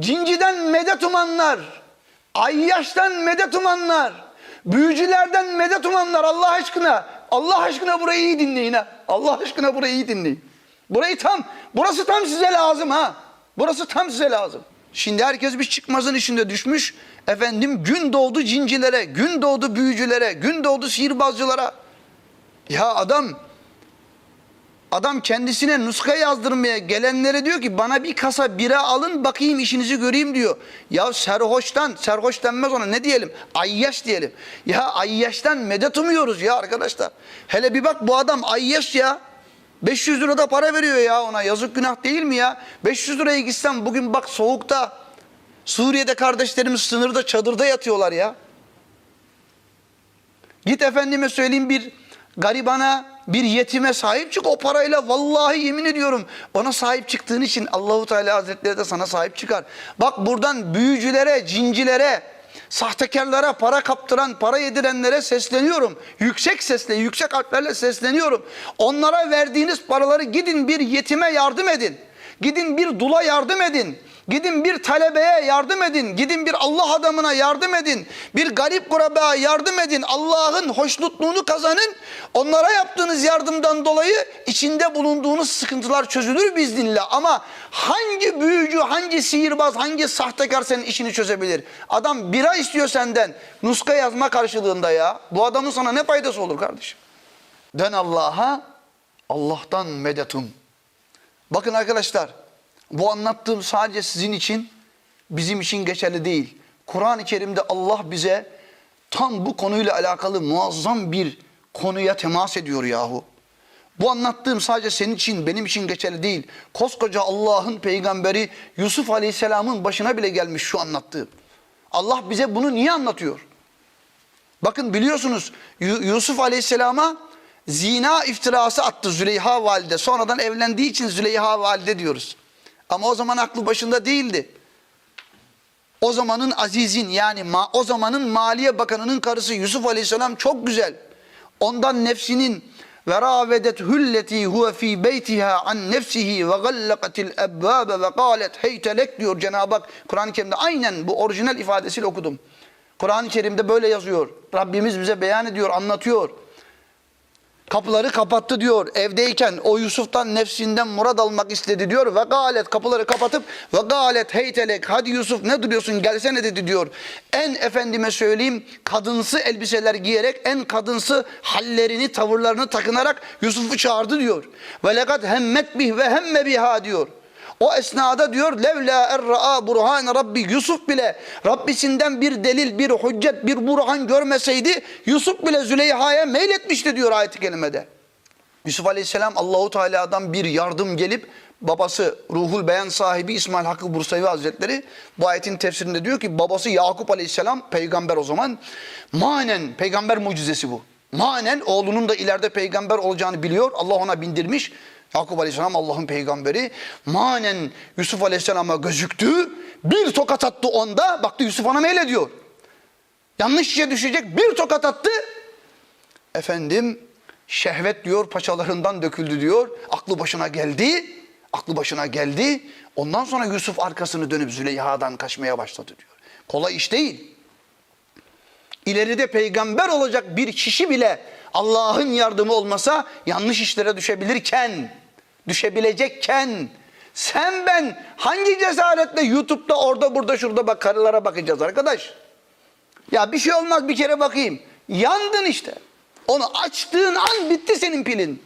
cinciden medet umanlar, ayyaştan medet umanlar, büyücülerden medet umanlar Allah aşkına. Allah aşkına burayı iyi dinleyin ha. Allah aşkına burayı iyi dinleyin. Burayı tam, burası tam size lazım ha. Burası tam size lazım. Şimdi herkes bir çıkmazın içinde düşmüş. Efendim gün doğdu cincilere, gün doğdu büyücülere, gün doğdu sihirbazcılara. Ya adam Adam kendisine nuska yazdırmaya gelenlere diyor ki bana bir kasa bira alın bakayım işinizi göreyim diyor. Ya serhoştan, serhoş denmez ona ne diyelim? Ayyaş diyelim. Ya ayyaştan medet umuyoruz ya arkadaşlar. Hele bir bak bu adam ayyaş ya. 500 lira da para veriyor ya ona yazık günah değil mi ya? 500 liraya gitsem bugün bak soğukta Suriye'de kardeşlerimiz sınırda çadırda yatıyorlar ya. Git efendime söyleyeyim bir garibana, bir yetime sahip çık o parayla vallahi yemin ediyorum ona sahip çıktığın için Allahu Teala Hazretleri de sana sahip çıkar. Bak buradan büyücülere, cincilere, sahtekarlara para kaptıran, para yedirenlere sesleniyorum. Yüksek sesle, yüksek harflerle sesleniyorum. Onlara verdiğiniz paraları gidin bir yetime yardım edin. Gidin bir dula yardım edin. Gidin bir talebeye yardım edin. Gidin bir Allah adamına yardım edin. Bir garip kurabaya yardım edin. Allah'ın hoşnutluğunu kazanın. Onlara yaptığınız yardımdan dolayı içinde bulunduğunuz sıkıntılar çözülür biiznillah. Ama hangi büyücü, hangi sihirbaz, hangi sahtekar senin işini çözebilir? Adam bira istiyor senden. Nuska yazma karşılığında ya. Bu adamın sana ne faydası olur kardeşim? Dön Allah'a, Allah'tan medet um. Bakın arkadaşlar, bu anlattığım sadece sizin için, bizim için geçerli değil. Kur'an-ı Kerim'de Allah bize tam bu konuyla alakalı muazzam bir konuya temas ediyor yahu. Bu anlattığım sadece senin için, benim için geçerli değil. Koskoca Allah'ın peygamberi Yusuf Aleyhisselam'ın başına bile gelmiş şu anlattığım. Allah bize bunu niye anlatıyor? Bakın biliyorsunuz Yu- Yusuf Aleyhisselam'a zina iftirası attı Züleyha valide. Sonradan evlendiği için Züleyha valide diyoruz. Ama o zaman aklı başında değildi. O zamanın azizin yani ma- o zamanın Maliye Bakanı'nın karısı Yusuf Aleyhisselam çok güzel. Ondan nefsinin ve ravedet hulleti huve fi beytiha an nefsihi ve gallaqatil ebbabe ve qalet heytelek diyor Cenab-ı Hak Kur'an-ı Kerim'de aynen bu orijinal ifadesiyle okudum. Kur'an-ı Kerim'de böyle yazıyor. Rabbimiz bize beyan ediyor, anlatıyor. Kapıları kapattı diyor. Evdeyken o Yusuf'tan nefsinden murad almak istedi diyor. Ve galet kapıları kapatıp ve galet heytelek hadi Yusuf ne duruyorsun gelsene dedi diyor. En efendime söyleyeyim kadınsı elbiseler giyerek en kadınsı hallerini tavırlarını takınarak Yusuf'u çağırdı diyor. Ve lekad hemmet bih ve hemme biha diyor. O esnada diyor levla erra'a burhan rabbi Yusuf bile Rabbisinden bir delil, bir hüccet, bir burhan görmeseydi Yusuf bile Züleyha'ya meyletmişti diyor ayet-i kerimede. Yusuf Aleyhisselam Allahu Teala'dan bir yardım gelip babası Ruhul Beyan sahibi İsmail Hakkı Bursavi Hazretleri bu ayetin tefsirinde diyor ki babası Yakup Aleyhisselam peygamber o zaman manen peygamber mucizesi bu. Manen oğlunun da ileride peygamber olacağını biliyor. Allah ona bindirmiş. Yakup Aleyhisselam Allah'ın peygamberi. Manen Yusuf Aleyhisselam'a gözüktü. Bir tokat attı onda. Baktı Yusuf ona meyle diyor. Yanlış işe düşecek bir tokat attı. Efendim şehvet diyor paçalarından döküldü diyor. Aklı başına geldi. Aklı başına geldi. Ondan sonra Yusuf arkasını dönüp Züleyha'dan kaçmaya başladı diyor. Kolay iş değil. İleride peygamber olacak bir kişi bile Allah'ın yardımı olmasa yanlış işlere düşebilirken, düşebilecekken sen ben hangi cesaretle YouTube'da orada burada şurada bak karılara bakacağız arkadaş. Ya bir şey olmaz bir kere bakayım. Yandın işte. Onu açtığın an bitti senin pilin.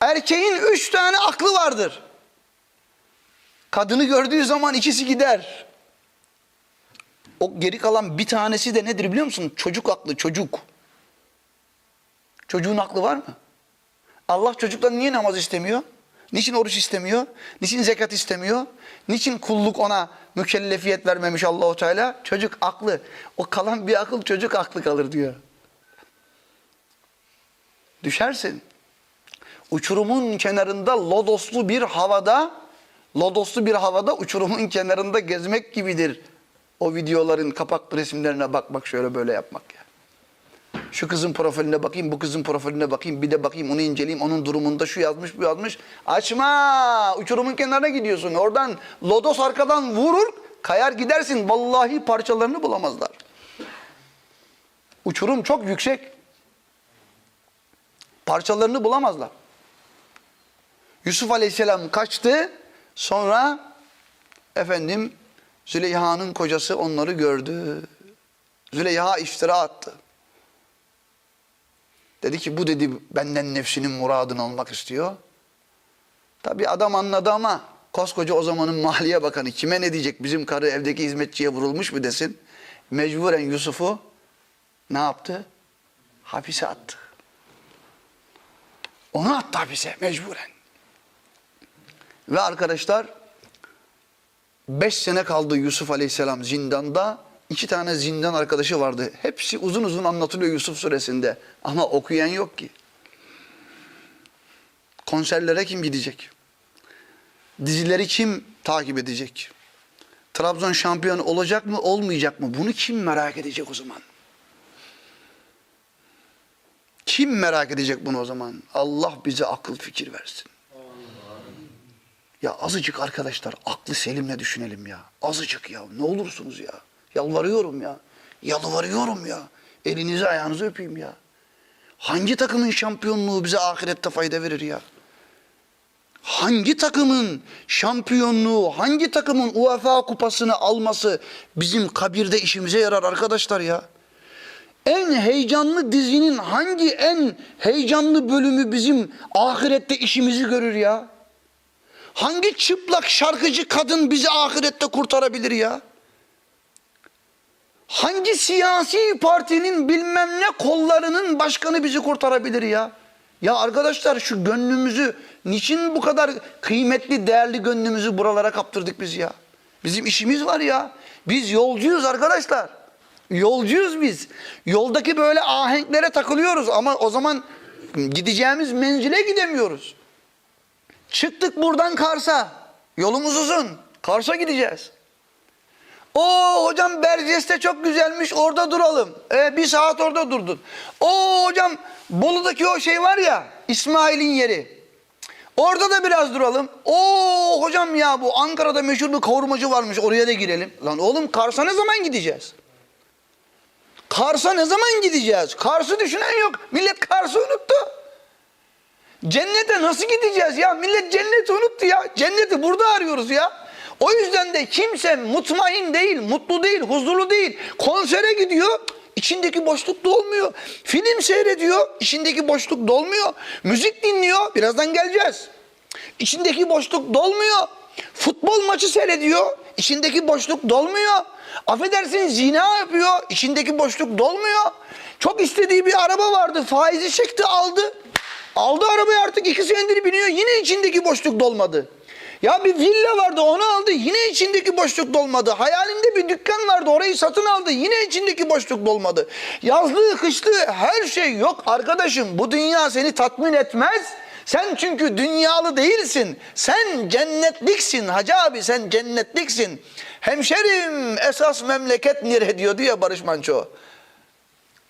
Erkeğin üç tane aklı vardır. Kadını gördüğü zaman ikisi gider. O geri kalan bir tanesi de nedir biliyor musun? Çocuk aklı, çocuk. Çocuğun aklı var mı? Allah çocuktan niye namaz istemiyor? Niçin oruç istemiyor? Niçin zekat istemiyor? Niçin kulluk ona mükellefiyet vermemiş Allahu Teala? Çocuk aklı. O kalan bir akıl çocuk aklı kalır diyor. Düşersin. Uçurumun kenarında lodoslu bir havada, lodoslu bir havada uçurumun kenarında gezmek gibidir. O videoların kapak resimlerine bak bak şöyle böyle yapmak ya. Şu kızın profiline bakayım, bu kızın profiline bakayım, bir de bakayım onu inceleyeyim. Onun durumunda şu yazmış, bu yazmış. Açma! Uçurumun kenarına gidiyorsun. Oradan lodos arkadan vurur, Kayar gidersin vallahi parçalarını bulamazlar. Uçurum çok yüksek. Parçalarını bulamazlar. Yusuf Aleyhisselam kaçtı. Sonra efendim Züleyha'nın kocası onları gördü. Züleyha iftira attı. Dedi ki bu dedi benden nefsinin muradını almak istiyor. Tabi adam anladı ama koskoca o zamanın maliye bakanı kime ne diyecek bizim karı evdeki hizmetçiye vurulmuş mu desin. Mecburen Yusuf'u ne yaptı? Hapise attı. Onu attı hapise mecburen. Ve arkadaşlar beş sene kaldı Yusuf Aleyhisselam zindanda. İki tane zindan arkadaşı vardı. Hepsi uzun uzun anlatılıyor Yusuf suresinde. Ama okuyan yok ki. Konserlere kim gidecek? Dizileri kim takip edecek? Trabzon şampiyon olacak mı olmayacak mı? Bunu kim merak edecek o zaman? Kim merak edecek bunu o zaman? Allah bize akıl fikir versin. Ya azıcık arkadaşlar aklı selimle düşünelim ya. Azıcık ya ne olursunuz ya. Yalvarıyorum ya. Yalvarıyorum ya. Elinizi ayağınızı öpeyim ya. Hangi takımın şampiyonluğu bize ahirette fayda verir ya? Hangi takımın şampiyonluğu, hangi takımın UEFA kupasını alması bizim kabirde işimize yarar arkadaşlar ya? En heyecanlı dizinin hangi en heyecanlı bölümü bizim ahirette işimizi görür ya? Hangi çıplak şarkıcı kadın bizi ahirette kurtarabilir ya? Hangi siyasi partinin bilmem ne kollarının başkanı bizi kurtarabilir ya? Ya arkadaşlar şu gönlümüzü niçin bu kadar kıymetli, değerli gönlümüzü buralara kaptırdık biz ya? Bizim işimiz var ya. Biz yolcuyuz arkadaşlar. Yolcuyuz biz. Yoldaki böyle ahenklere takılıyoruz ama o zaman gideceğimiz menzile gidemiyoruz. Çıktık buradan Kars'a. Yolumuz uzun. Kars'a gideceğiz. O hocam Berces'te çok güzelmiş orada duralım. E, bir saat orada durdun. O hocam Bolu'daki o şey var ya İsmail'in yeri. Orada da biraz duralım. O hocam ya bu Ankara'da meşhur bir kavurmacı varmış oraya da girelim. Lan oğlum Kars'a ne zaman gideceğiz? Kars'a ne zaman gideceğiz? Kars'ı düşünen yok. Millet Kars'ı unuttu. Cennete nasıl gideceğiz ya? Millet cenneti unuttu ya. Cenneti burada arıyoruz ya. O yüzden de kimse mutmain değil, mutlu değil, huzurlu değil. Konsere gidiyor, içindeki boşluk dolmuyor. Film seyrediyor, içindeki boşluk dolmuyor. Müzik dinliyor, birazdan geleceğiz. İçindeki boşluk dolmuyor. Futbol maçı seyrediyor, içindeki boşluk dolmuyor. Affedersin zina yapıyor, içindeki boşluk dolmuyor. Çok istediği bir araba vardı, faizi çekti aldı. Aldı arabayı artık iki senedir biniyor, yine içindeki boşluk dolmadı. Ya bir villa vardı onu aldı yine içindeki boşluk dolmadı. Hayalinde bir dükkan vardı orayı satın aldı yine içindeki boşluk dolmadı. Yazlığı kışlığı her şey yok arkadaşım bu dünya seni tatmin etmez. Sen çünkü dünyalı değilsin. Sen cennetliksin hacı abi sen cennetliksin. Hemşerim esas memleket nere diyordu ya Barış Manço.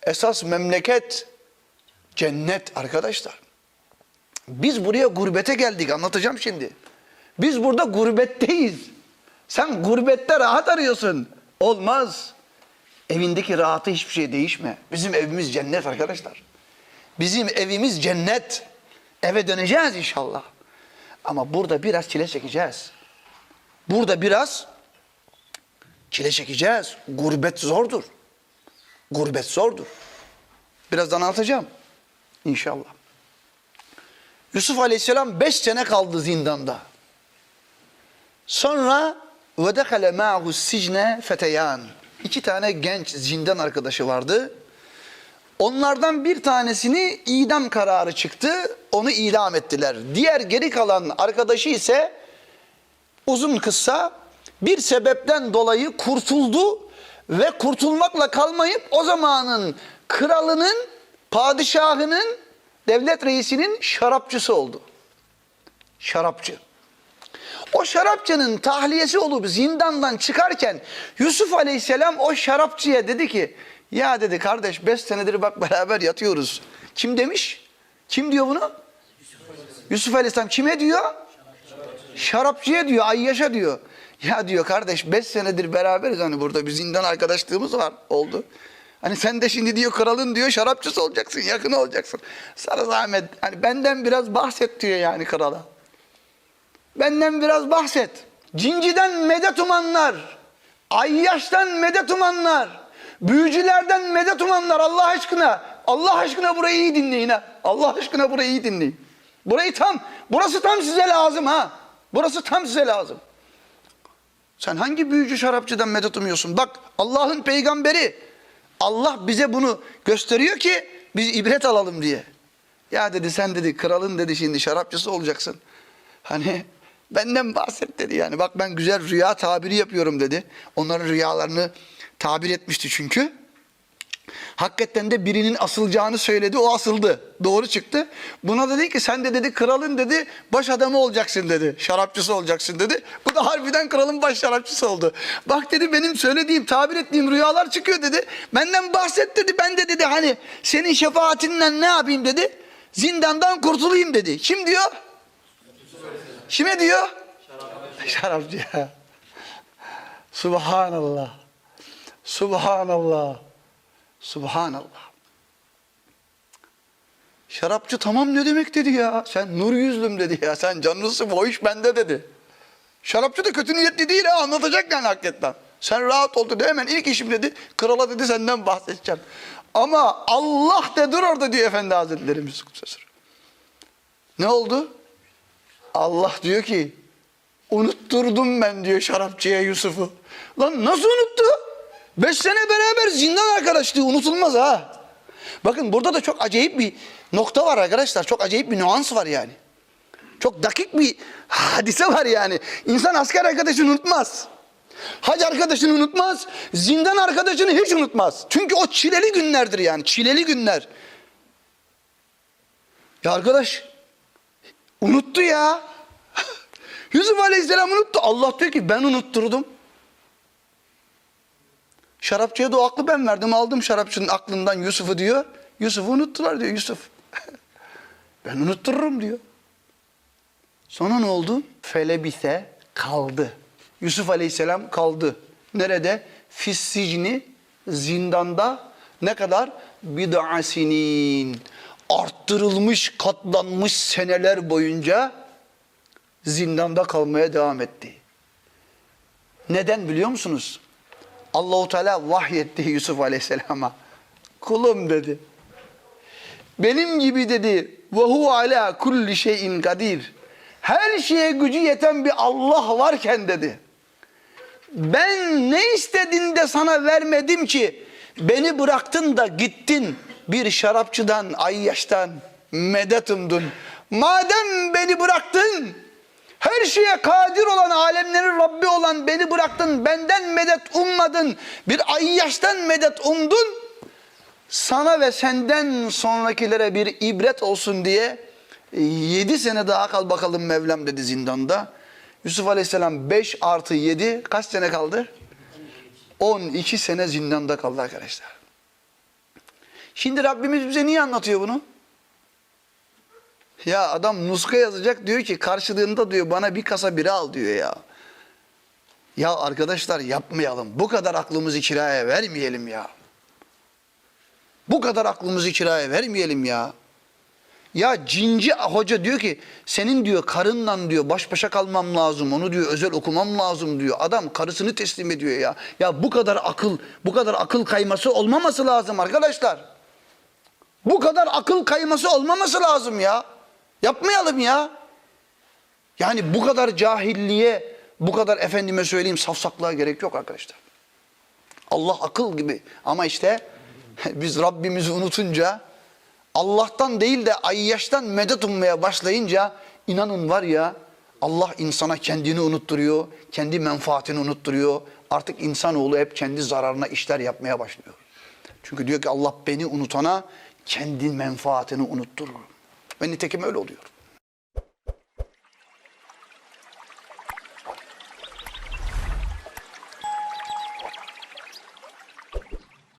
Esas memleket cennet arkadaşlar. Biz buraya gurbete geldik anlatacağım şimdi. Biz burada gurbetteyiz. Sen gurbette rahat arıyorsun. Olmaz. Evindeki rahatı hiçbir şey değişme. Bizim evimiz cennet arkadaşlar. Bizim evimiz cennet. Eve döneceğiz inşallah. Ama burada biraz çile çekeceğiz. Burada biraz çile çekeceğiz. Gurbet zordur. Gurbet zordur. Birazdan anlatacağım. İnşallah. Yusuf Aleyhisselam beş sene kaldı zindanda. Sonra ve dekale ma'hu sicne feteyan. İki tane genç zindan arkadaşı vardı. Onlardan bir tanesini idam kararı çıktı. Onu idam ettiler. Diğer geri kalan arkadaşı ise uzun kıssa bir sebepten dolayı kurtuldu ve kurtulmakla kalmayıp o zamanın kralının, padişahının, devlet reisinin şarapçısı oldu. Şarapçı. O şarapçının tahliyesi olup zindandan çıkarken Yusuf Aleyhisselam o şarapçıya dedi ki ya dedi kardeş beş senedir bak beraber yatıyoruz. Kim demiş? Kim diyor bunu? Yusuf Aleyhisselam kime diyor? Şarapçıya diyor, Ayyaş'a diyor. Ya diyor kardeş beş senedir beraberiz hani burada bir zindan arkadaşlığımız var oldu. Hani sen de şimdi diyor kralın diyor şarapçısı olacaksın yakın olacaksın. Sana zahmet hani benden biraz bahset diyor yani krala. Benden biraz bahset. Cinciden medet umanlar, ayyaştan medet umanlar, büyücülerden medet umanlar Allah aşkına. Allah aşkına burayı iyi dinleyin ha. Allah aşkına burayı iyi dinleyin. Burayı tam, burası tam size lazım ha. Burası tam size lazım. Sen hangi büyücü şarapçıdan medet umuyorsun? Bak Allah'ın peygamberi Allah bize bunu gösteriyor ki biz ibret alalım diye. Ya dedi sen dedi kralın dedi şimdi şarapçısı olacaksın. Hani benden bahset dedi yani. Bak ben güzel rüya tabiri yapıyorum dedi. Onların rüyalarını tabir etmişti çünkü. Hakikaten de birinin asılacağını söyledi. O asıldı. Doğru çıktı. Buna dedi ki sen de dedi kralın dedi baş adamı olacaksın dedi. Şarapçısı olacaksın dedi. Bu da harbiden kralın baş şarapçısı oldu. Bak dedi benim söylediğim, tabir ettiğim rüyalar çıkıyor dedi. Benden bahset dedi. Ben de dedi hani senin şefaatinle ne yapayım dedi. Zindandan kurtulayım dedi. Kim diyor? Kime diyor? Şarapçıya. Subhanallah. Subhanallah. Subhanallah. Şarapçı tamam ne demek dedi ya. Sen nur yüzlüm dedi ya. Sen canlısı o iş bende dedi. Şarapçı da kötü niyetli değil ha anlatacak yani hakikaten. Sen rahat ol dedi. Hemen ilk işim dedi. Krala dedi senden bahsedeceğim. Ama Allah de dur orada diyor Efendi Hazretlerimiz. Ne oldu? Allah diyor ki unutturdum ben diyor şarapçıya Yusuf'u. Lan nasıl unuttu? Beş sene beraber zindan arkadaşlığı unutulmaz ha. Bakın burada da çok acayip bir nokta var arkadaşlar. Çok acayip bir nüans var yani. Çok dakik bir hadise var yani. İnsan asker arkadaşını unutmaz. Hac arkadaşını unutmaz. Zindan arkadaşını hiç unutmaz. Çünkü o çileli günlerdir yani. Çileli günler. Ya arkadaş unuttu ya. Yusuf Aleyhisselam unuttu. Allah diyor ki ben unutturdum. Şarapçıya da o aklı ben verdim. Aldım şarapçının aklından Yusuf'u diyor. Yusuf'u unuttular diyor Yusuf. ben unuttururum diyor. Sonra ne oldu? Felebise kaldı. Yusuf Aleyhisselam kaldı. Nerede? Fissicni zindanda ne kadar? Bid'a sinin. Arttırılmış, katlanmış seneler boyunca zindanda kalmaya devam etti. Neden biliyor musunuz? Allahu Teala vahyetti Yusuf Aleyhisselam'a. Kulum dedi. Benim gibi dedi. Ve hu ala kulli şeyin kadir. Her şeye gücü yeten bir Allah varken dedi. Ben ne istedin de sana vermedim ki beni bıraktın da gittin bir şarapçıdan, ayyaştan medet umdun. Madem beni bıraktın her şeye kadir olan, alemlerin Rabbi olan beni bıraktın, benden medet ummadın, bir ayyaştan medet umdun. Sana ve senden sonrakilere bir ibret olsun diye yedi sene daha kal bakalım Mevlam dedi zindanda. Yusuf Aleyhisselam 5 artı 7 kaç sene kaldı? 12 sene zindanda kaldı arkadaşlar. Şimdi Rabbimiz bize niye anlatıyor bunu? Ya adam nuska yazacak diyor ki karşılığında diyor bana bir kasa bira al diyor ya. Ya arkadaşlar yapmayalım. Bu kadar aklımızı kiraya vermeyelim ya. Bu kadar aklımızı kiraya vermeyelim ya. Ya cinci hoca diyor ki senin diyor karınla diyor baş başa kalmam lazım. Onu diyor özel okumam lazım diyor. Adam karısını teslim ediyor ya. Ya bu kadar akıl, bu kadar akıl kayması olmaması lazım arkadaşlar. Bu kadar akıl kayması olmaması lazım ya. Yapmayalım ya. Yani bu kadar cahilliğe, bu kadar efendime söyleyeyim safsaklığa gerek yok arkadaşlar. Allah akıl gibi ama işte biz Rabbimizi unutunca Allah'tan değil de ayyaştan medet ummaya başlayınca inanın var ya Allah insana kendini unutturuyor, kendi menfaatini unutturuyor. Artık insanoğlu hep kendi zararına işler yapmaya başlıyor. Çünkü diyor ki Allah beni unutana kendi menfaatini unutturur. Ve nitekim öyle oluyor.